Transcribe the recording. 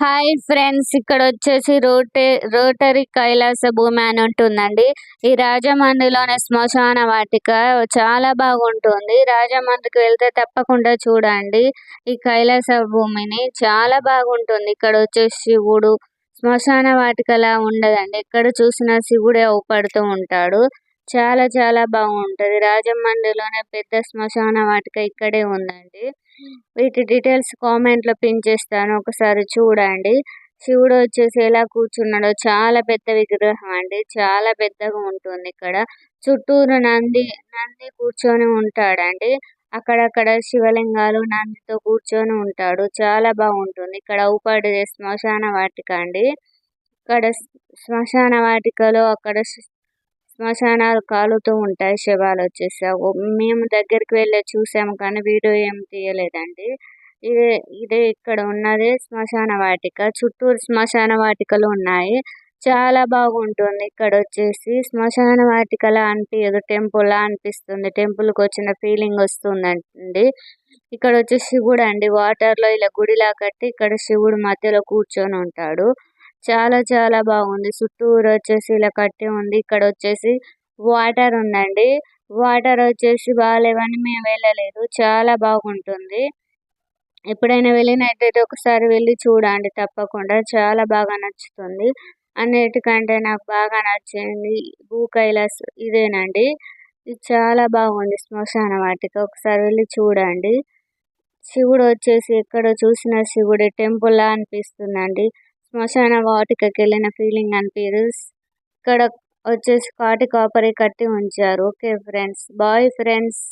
Hi friends ఇక్కడ వచ్చేసి రోటే rotary Kailasa భూమి అని ఉంటుందండి. ఈ రాజమండ్రిలోని శ్మశాన వాటిక చాలా బాగుంటుంది. రాజమండ్రికి వెళ్తే తప్పకుండా చూడండి. ఈ కైలాస భూమిని చాలా బాగుంటుంది. ఇక్కడ వచ్చేసి శివుడు శ్మశాన వాటికలా ఉండదండి. ఎక్కడ చూసినా శివుడే అవుపడుతూ ఉంటాడు. చాలా చాలా బాగుంటది. రాజమండ్రిలోనే పెద్ద శ్మశాన వాటిక ఇక్కడే ఉందండి. వీటి డీటెయిల్స్ కామెంట్లో పిన్ చేస్తాను. ఒకసారి చూడండి. శివుడు వచ్చేసి ఎలా కూర్చున్నాడో. చాలా పెద్ద విగ్రహం అండి. చాలా పెద్దగా ఉంటుంది ఇక్కడ. చుట్టూరు నంది నంది కూర్చొని ఉంటాడండి. అక్కడక్కడ శివలింగాలు నందితో కూర్చొని ఉంటాడు. చాలా బాగుంటుంది. ఇక్కడ అవుపడే శ్మశాన వాటిక అండి. ఇక్కడ శ్మశాన వాటికలో అక్కడ శ్మశానాలు కాలుతూ ఉంటాయి శవాలు వచ్చేసి మేము దగ్గరికి వెళ్ళి చూసాము కానీ వీడియో ఏం తీయలేదండి. ఇదే ఇదే ఇక్కడ ఉన్నది శ్మశాన వాటిక. చుట్టూరు శ్మశాన వాటికలు ఉన్నాయి. చాలా బాగుంటుంది. ఇక్కడ వచ్చేసి శ్మశాన వాటికలా అనిపించదు టెంపుల్ లా అనిపిస్తుంది. టెంపుల్కి వచ్చిన ఫీలింగ్ వస్తుందండి. ఇక్కడ వచ్చేసి శివుడు అండి. వాటర్లో ఇలా గుడిలా కట్టి ఇక్కడ శివుడు మధ్యలో కూర్చొని ఉంటాడు. చాలా చాలా బాగుంది. చుట్టూరు వచ్చేసి ఇలా కట్టి ఉంది. ఇక్కడ వచ్చేసి వాటర్ ఉందండి. వాటర్ వచ్చేసి బాగాలేవని మేము వెళ్ళలేదు. చాలా బాగుంటుంది. ఎప్పుడైనా వెళ్ళినట్టయితే ఒకసారి వెళ్ళి చూడండి. తప్పకుండా చాలా బాగా నచ్చుతుంది. అన్నిటికంటే నాకు బాగా నచ్చింది భూ కైలాస్ ఇదేనండి. ఇది చాలా బాగుంది శ్మశాన వాటికి. ఒకసారి వెళ్ళి చూడండి. శివుడు వచ్చేసి ఎక్కడ చూసినా శివుడి టెంపుల్ లా అనిపిస్తుందండి. శ్మశాన వాటికకి వెళ్ళిన ఫీలింగ్ అనిపించదు ఇక్కడ వచ్చేసి కాటి కాపరి కట్టి ఉంచారు. Okay friends bye friends